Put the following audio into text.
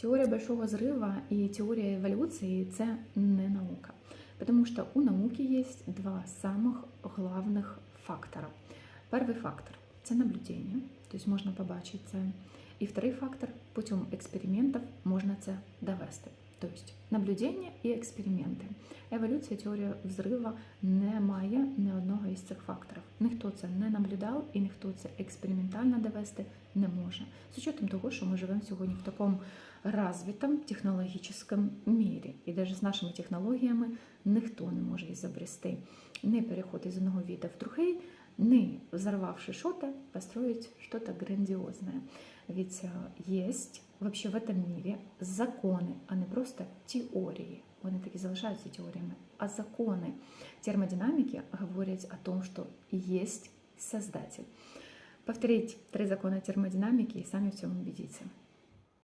Теория большого взрыва и теория эволюции – це не наука. Потому что у науки есть два самых главных фактора. Перший фактор – це наблюдення, тобто можна побачити це. І второй фактор – путем експериментів можна це довести. Тобто наблюдення і експерименти. Еволюція, теорія взрива не має Ніхто це не наблюдав і ніхто це експериментально довести не може. З учетом того, що ми живемо сьогодні в такому развитом технологічному мірі. І навіть з нашими технологіями ніхто не може ізобрести не переход із одного віда в другий, не взорвавши что-то, построить что-то грандиозное. Ведь э, есть вообще в этом мире закони, а не просто теорії. Вони такі залишаються теоріями, а закони термодинаміки говорять о том, що є создатель. Повторіть три закони термодинаміки і самі в цьому убедіться.